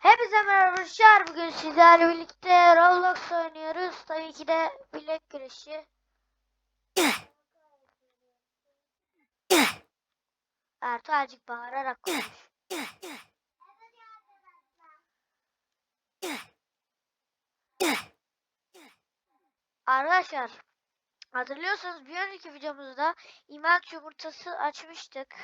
Hepinize merhaba arkadaşlar. Bugün sizlerle birlikte Roblox oynuyoruz. Tabii ki de bilek güreşi. Ertuğ azıcık bağırarak konuş. Arkadaşlar hatırlıyorsanız bir önceki videomuzda imant yumurtası açmıştık.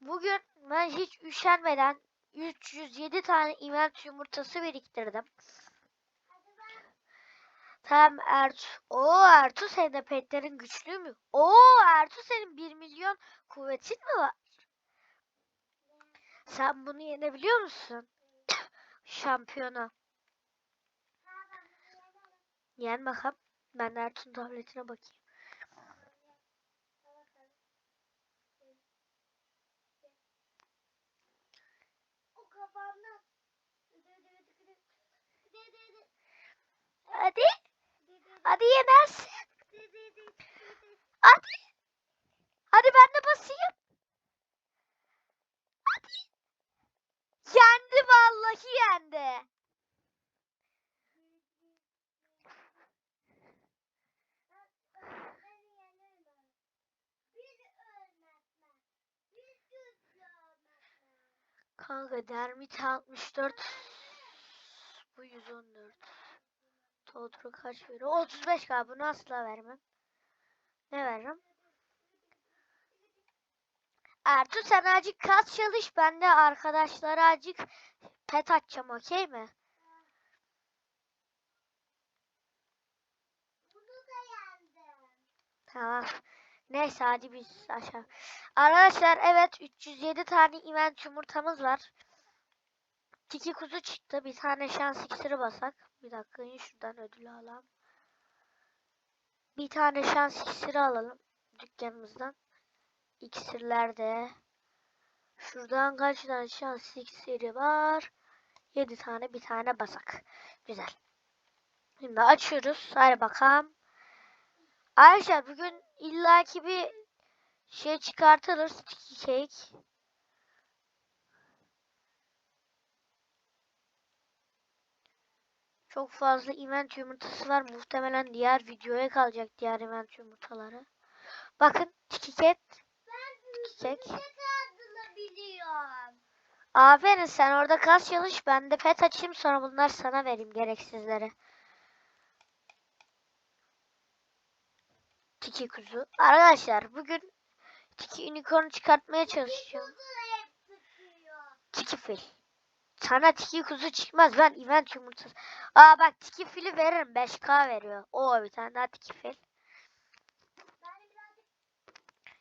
Bugün ben hiç üşenmeden 307 tane imant yumurtası biriktirdim. Tamam Ertuğ. Oo Ertuğ senin de petlerin güçlü mü? Oo Ertuğ senin 1 milyon kuvvetin mi var? Sen bunu yenebiliyor musun? Şampiyona. Yen bakalım. Ben Ertuğ'un tabletine bakayım. Hadi. Hadi yenersin. Hadi. Hadi ben de basayım. Hadi. Yendi vallahi yendi. Kanka Dermit 64. Bu 114. Todro kaç veriyor? 35 galiba. Bunu asla vermem. Ne veririm? Ertuğ sen azıcık kas çalış. Ben de arkadaşlara azıcık pet açacağım okey mi? Tamam. Neyse hadi biz aşağı. Arkadaşlar evet 307 tane event yumurtamız var. Tiki kuzu çıktı. Bir tane şans iksiri basak. Bir dakika yine şuradan ödülü alalım. Bir tane şans iksiri alalım dükkanımızdan. İksirler de. Şuradan kaç tane şans iksiri var? 7 tane bir tane basak. Güzel. Şimdi açıyoruz. Hadi bakalım. Arkadaşlar bugün illaki bir şey çıkartırız. Sticky cake. Çok fazla event yumurtası var. Muhtemelen diğer videoya kalacak diğer event yumurtaları. Bakın tiket. Tiket. Aferin sen orada kas çalış. Ben de pet açayım sonra bunlar sana vereyim gereksizleri. Tiki kuzu. Arkadaşlar bugün Tiki unicorn çıkartmaya çalışacağım. Tiki fil. Sana tiki kuzu çıkmaz. Ben event yumurtası. Aa bak tiki fili veririm. 5k veriyor. O bir tane daha tiki fil.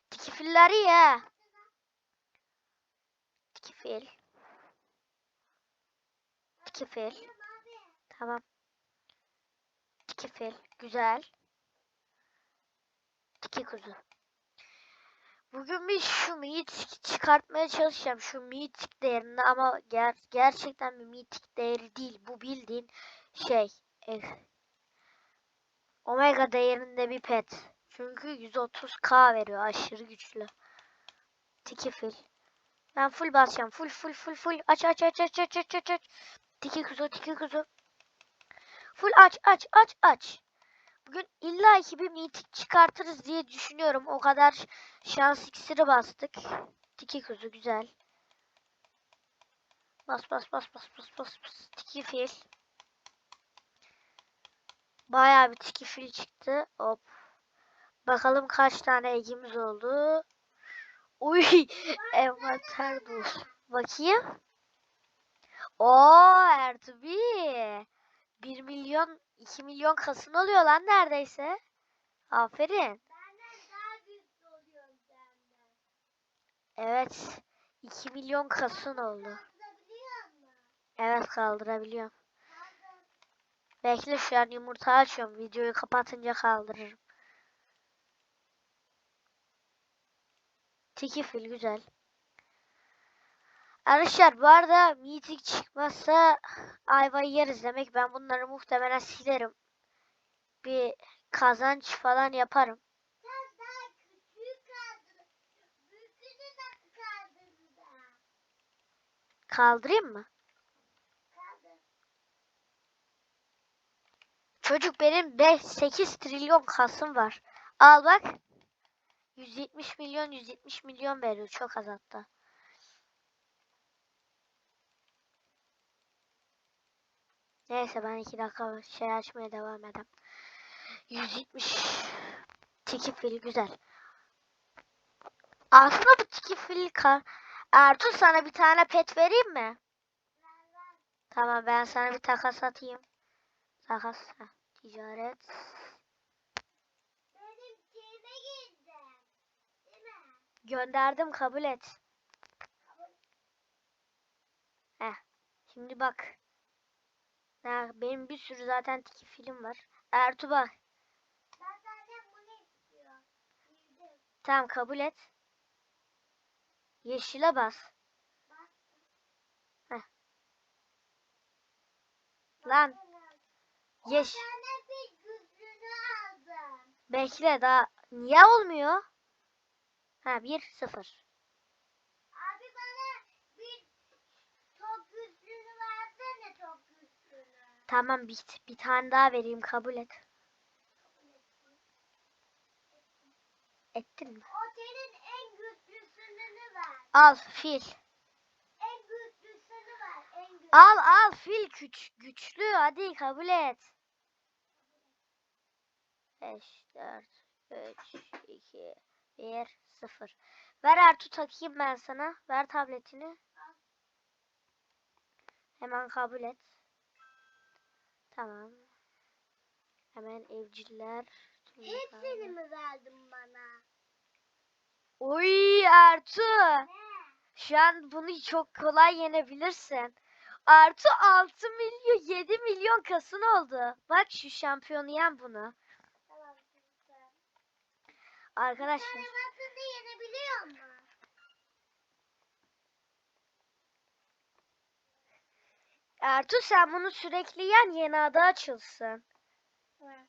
Tiki filleri ya. Tiki fil. Tiki fil. Tamam. Tiki fil. Güzel. Tiki kuzu. Bugün bir şu mitik çıkartmaya çalışacağım. Şu mitik değerini ama ger gerçekten bir mitik değeri değil. Bu bildiğin şey. eh, Omega değerinde bir pet. Çünkü 130k veriyor. Aşırı güçlü. Tiki fil. Ben full basacağım. Full full full full. Aç aç aç aç aç aç aç aç. Tiki kuzu tiki kuzu. Full aç aç aç aç. Bugün illa ki bir mitik çıkartırız diye düşünüyorum. O kadar şans iksiri bastık. Tiki kuzu güzel. Bas bas bas bas bas bas bas. Tiki fil. Bayağı bir tiki fil çıktı. Hop. Bakalım kaç tane egimiz oldu. Uy. Envanter bu. Bakayım. Oo Ertuğ 1 milyon 2 milyon kasın oluyor lan neredeyse. Aferin. Evet. 2 milyon kasın oldu. Evet kaldırabiliyorum. Bekle şu an yumurta açıyorum. Videoyu kapatınca kaldırırım. Tiki fil güzel. Arkadaşlar bu arada meeting çıkmazsa ayvayı yeriz demek. Ben bunları muhtemelen silerim. Bir kazanç falan yaparım. Kaldırayım mı? Kaldır. Çocuk benim 5-8 trilyon kasım var. Al bak. 170 milyon 170 milyon veriyor. Çok az hatta. Neyse ben iki dakika şey açmaya devam edeyim. 170 tiki fil güzel. Aslında bu tiki fil kar. Ertuğ sana bir tane pet vereyim mi? Tamam ben sana bir takas atayım. Takas. heh, Ticaret. Gönderdim kabul et. Heh. Şimdi bak. Ha, benim bir sürü zaten tiki film var. Ertuğ bak. Ben zaten bunu istiyorum. Girdim. Tamam kabul et. Yeşile bas. Heh. Lan. Yeş. Bir bir. Bekle daha. Niye olmuyor? Ha 1 0. Tamam bir, bir tane daha vereyim kabul et. Ettin mi? O senin en güçlüsünü ver. Al fil. En güçlüsünü ver. En güçlü. Al al fil güç, güçlü hadi kabul et. 5 4 3 2 1 0. Ver Ertuğ takayım ben sana. Ver tabletini. Hemen kabul et. Tamam. Hemen evciller. Hepsini mi verdin bana? Oy Ertuğ. Ne? Şu an bunu çok kolay yenebilirsin. Artı 6 milyon 7 milyon kasın oldu. Bak şu şampiyonu yen bunu. Tamam. Arkadaşlar. Arabasını yenebiliyor mu? Ertuğ sen bunu sürekli yen yeni ada açılsın. Evet.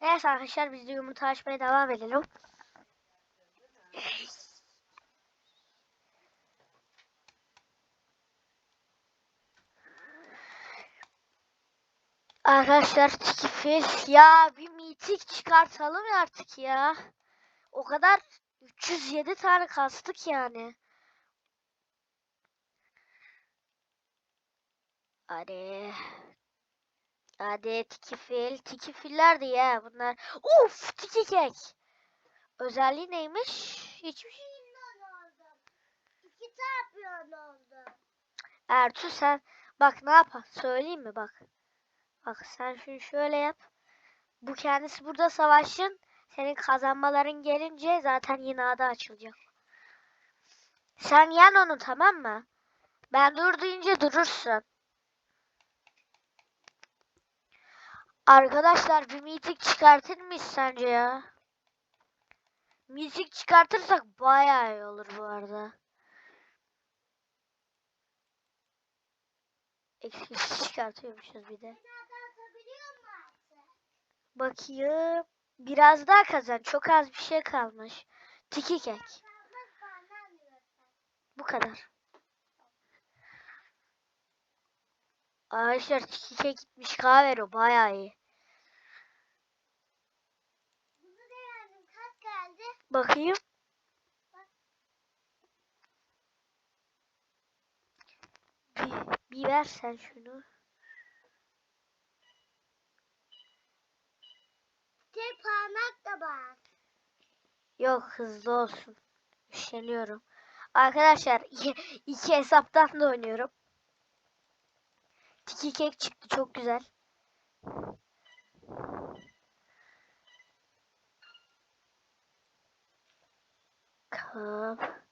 Neyse arkadaşlar biz de yumurta açmaya devam edelim. Arkadaşlar tiki fil ya bir mitik çıkartalım artık ya. O kadar 307 tane kastık yani. Hadi. Hadi tiki fil. Tiki filler de ya bunlar. Uf tiki kek. Özelliği neymiş? Hiçbir şey. Ertuğ sen bak ne yap? Söyleyeyim mi bak. Bak sen şunu şöyle yap. Bu kendisi burada savaşın. Senin kazanmaların gelince zaten yine ada açılacak. Sen yen onu tamam mı? Ben dur deyince durursun. Arkadaşlar bir mitik çıkartır mıyız sence ya? Mitik çıkartırsak bayağı iyi olur bu arada. Eksik çıkartıyormuşuz bir de. Bakayım. Biraz daha kazan. Çok az bir şey kalmış. Tiki kek. Bu kadar. Arkadaşlar kek gitmiş kahve o bayağı iyi. Bakayım. Bir, bir ver sen şunu. Tek parmak da bak. Yok hızlı olsun. Üşeniyorum. Arkadaşlar iki, iki hesaptan da oynuyorum. Tiki kek çıktı çok güzel. Kap.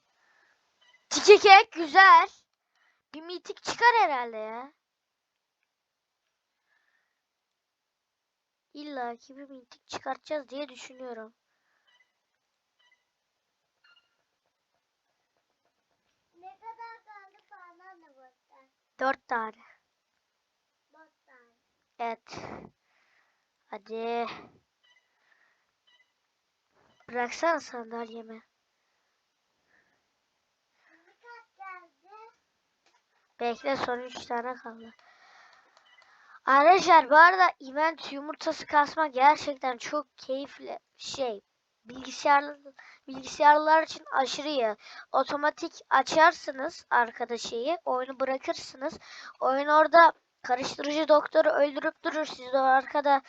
Tiki kek güzel. Bir mitik çıkar herhalde ya. İlla ki bir mitik çıkartacağız diye düşünüyorum. Ne kadar kaldı parmağın da. Dört tane. Evet. Hadi. Bıraksana sandalyemi. Bekle son üç tane kaldı. Arkadaşlar bu arada event yumurtası kasmak gerçekten çok keyifli şey. Bilgisayar bilgisayarlar için aşırı iyi. Otomatik açarsınız arkada şeyi, oyunu bırakırsınız. Oyun orada karıştırıcı doktoru öldürüp durur. Siz de arkada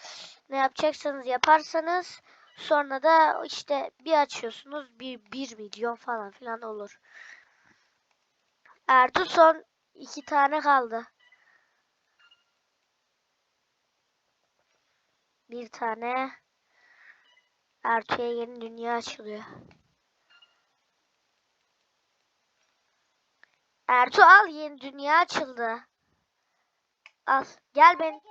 ne yapacaksanız yaparsanız sonra da işte bir açıyorsunuz bir, bir milyon falan filan olur. Ertuğ son iki tane kaldı. Bir tane Ertuğ'a yeni dünya açılıyor. Ertuğ al yeni dünya açıldı. Al. Gel ben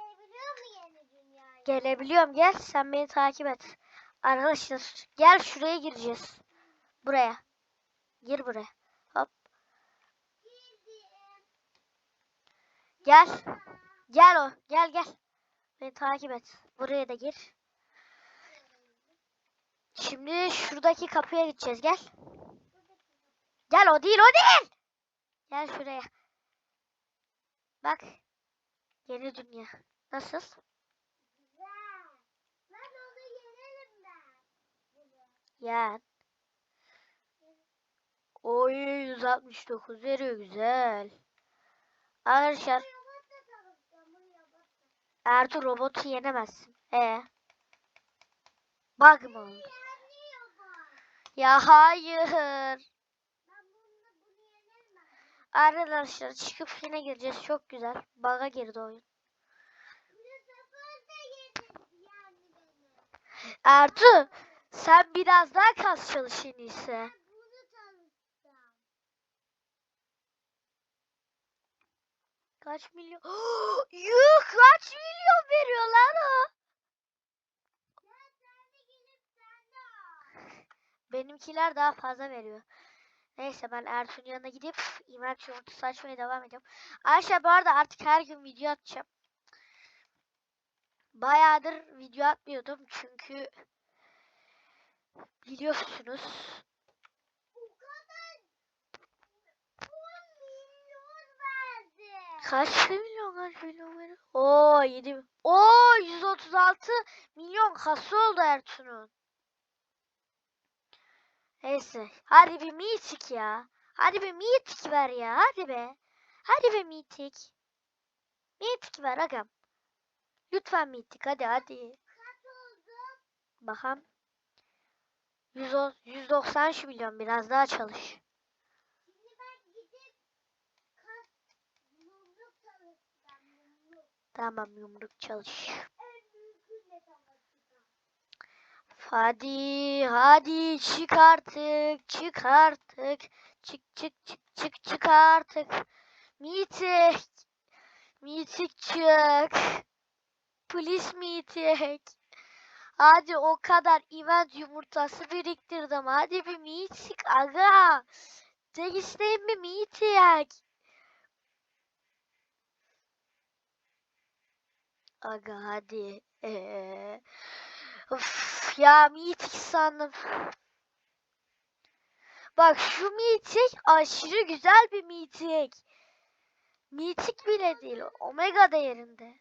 gelebiliyorum. Gel sen beni takip et. Arkadaşlar gel şuraya gireceğiz. Buraya. Gir buraya. Hop. Gel. Gel o. Gel gel. Beni takip et. Buraya da gir. Şimdi şuradaki kapıya gideceğiz. Gel. Gel o değil o değil. Gel şuraya. Bak. Yeni dünya. Nasıl? Güzel. Ben onu yenerim ben. Yani. Oy 169 veriyor güzel. Arkadaşlar. Ertuğ robotu yenemezsin. E. Bug mı. Ya hayır. Ben bununla bunu yenerim ben. Arkadaşlar çıkıp yine gireceğiz. Çok güzel. Bug'a girdi oyun. Ertuğ sen biraz daha kas çalış en. Kaç milyon? Yuh kaç milyon veriyor lan o? Benimkiler daha fazla veriyor. Neyse ben Ertuğ'un yanına gidip İmer yumurtası açmaya devam ediyorum. Ayşe bu arada artık her gün video atacağım. Bayağıdır video atmıyordum çünkü biliyorsunuz Bu kadar 10 milyon verdi. kaç milyon kaç milyon veriyor? Oo 7 Oo 136 milyon kası oldu Ertuğ'un. Neyse hadi bir mitik ya. Hadi bir mitik ver ya hadi be. Hadi be mitik. Mitik ver agam. Lütfen mitik hadi hadi. Bakalım. 100, o- 193 milyon biraz daha çalış. Tamam yumruk çalış. Hadi hadi çık artık çık artık. Çık çık çık çık çık artık. Mitik. Mitik çık. Polis mitik. Hadi o kadar event yumurtası biriktirdim. Hadi bir mitik aga. Tek isteğim bir mitik. Aga hadi. Ee, of ya mitik sandım. Bak şu mitik aşırı güzel bir mitik. Mitik bile değil. Omega değerinde.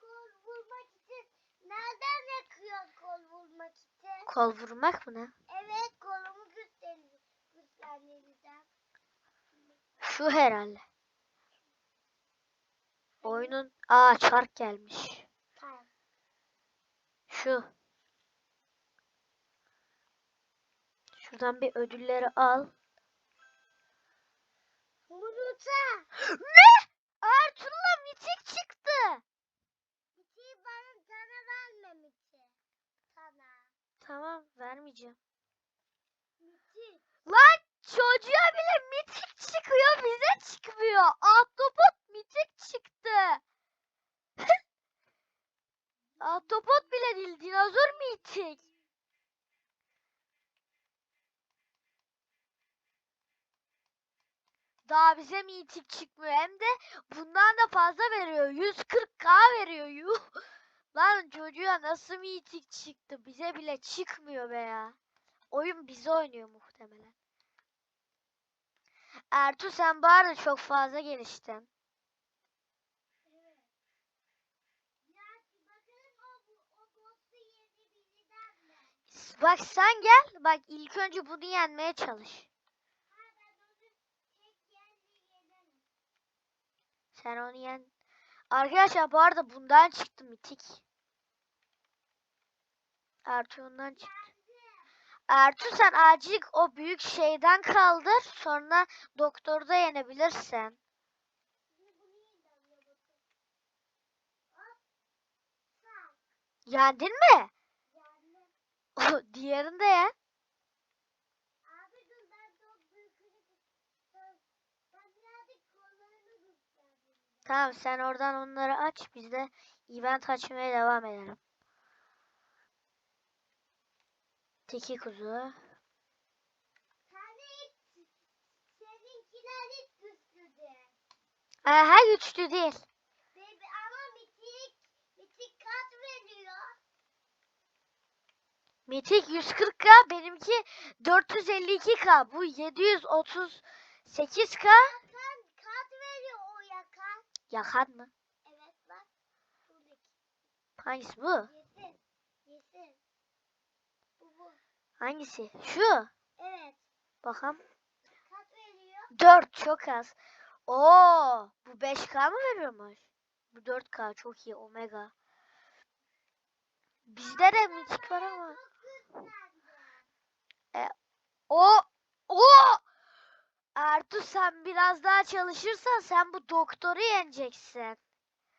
Kol vurmak için nereden yakıyor kol vurmak için? Kol vurmak mı ne? Evet kolumu gösterir. Güçlendireceğim. Şu herhalde. Oyunun aa çark gelmiş. Şu. Şuradan bir ödülleri al. Yumurta. Ne? Ertuğrul'a mitik çıktı. İçi bana sana vermemişti. Sana. Tamam vermeyeceğim. İçi. Lan çocuğa bile mitik çıkıyor bize çıkmıyor. Ahtapot mitik çıktı. Ahtapot bile değil dinozor mitik. Daha bize mitik çıkmıyor hem de bundan da fazla veriyor. 140k veriyor yuh. Lan çocuğa nasıl mitik çıktı? Bize bile çıkmıyor be ya. Oyun bize oynuyor muhtemelen. Ertuğ sen bu çok fazla geliştin. Bak sen gel. Bak ilk önce bunu yenmeye çalış. Sen onu yen. Arkadaşlar bu arada bundan çıktı mitik. Ertuğ ondan çıktı. Ertuğ sen acil o büyük şeyden kaldır. Sonra doktorda yenebilirsin. Yendin mi? Yendim. Diğerini de. Tamam sen oradan onları aç. Biz de event açmaya devam edelim. Tiki kuzu. Hiç seninkiler hiç güçlüdü. Aha güçlü değil. Baby ama mitik mitik kat veriyor. Mitik 140k benimki 452k. Bu 738k. Yakan kat veriyor o yakan. Yakan mı? Evet bak. Hangisi bu? Yesin. Yesin. Bu bu. Hangisi? Şu. Evet. Bakalım. Kat veriyor. 4 çok az. Oo, bu 5k mı veriyormuş? Bu 4k çok iyi omega. Bizde de mitik var ama. Güzeldi. O o Ertuğ sen biraz daha çalışırsan sen bu doktoru yeneceksin.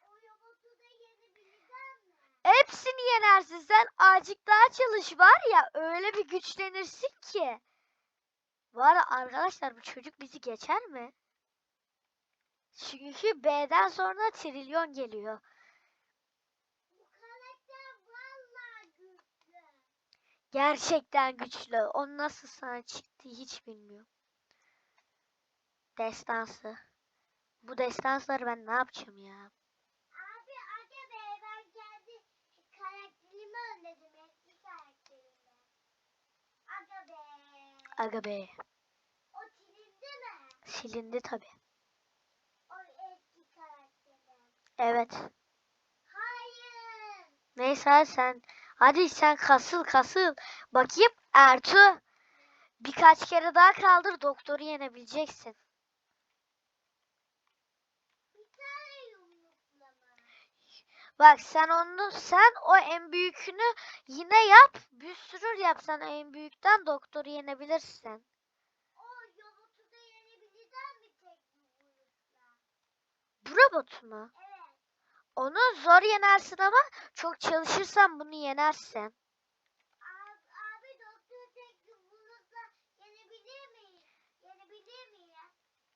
O robotu da yenebilirler mi? Hepsini yenersin sen. Azıcık daha çalış var ya öyle bir güçlenirsin ki. Var arkadaşlar bu çocuk bizi geçer mi? Çünkü B'den sonra trilyon geliyor. Güçlü. Gerçekten güçlü. O nasıl sana çıktı hiç bilmiyorum. Destansı. Bu destansları ben ne yapacağım ya? Abi aga be ben kendi karakterimi önledim eski karakterimi. Aga be. Aga be. O silindi mi? Silindi tabi. O eski karakterim. Evet. Hayır. Neyse sen. Hadi sen kasıl kasıl. Bakayım Ertuğ. Birkaç kere daha kaldır doktoru yenebileceksin. Bir tane yumrukla mı? Bak sen onu sen o en büyükünü yine yap. Bir sürü yapsan en büyükten doktoru yenebilirsin. O robotu da yenebilirler mi tek yumrukla? Bu robot mu? Evet. Onu zor yenersin ama çok çalışırsan bunu yenersin.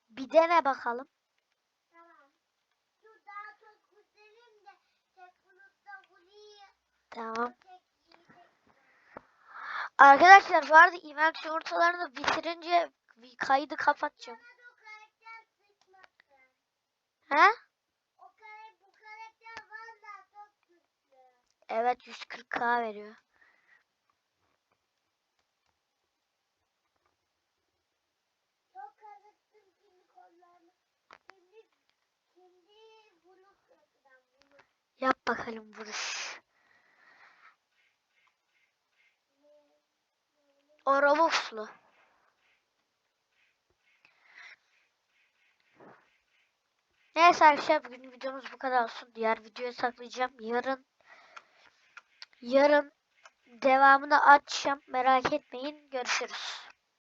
Bir dene bakalım. Tamam. Dur daha çok güzelim de tek yumrukla vurayım. Tamam. Arkadaşlar bu arada event yumurtalarını bitirince kaydı kapatacağım. He? Evet 140k veriyor. Çok karıştım şimdi kollarını. Şimdi, şimdi blok yapacağım blok. Yap bakalım vuruş. O Robux'lu. Neyse arkadaşlar bugün videomuz bu kadar olsun. Diğer videoyu saklayacağım. Yarın yarın devamını açacağım. Merak etmeyin. Görüşürüz.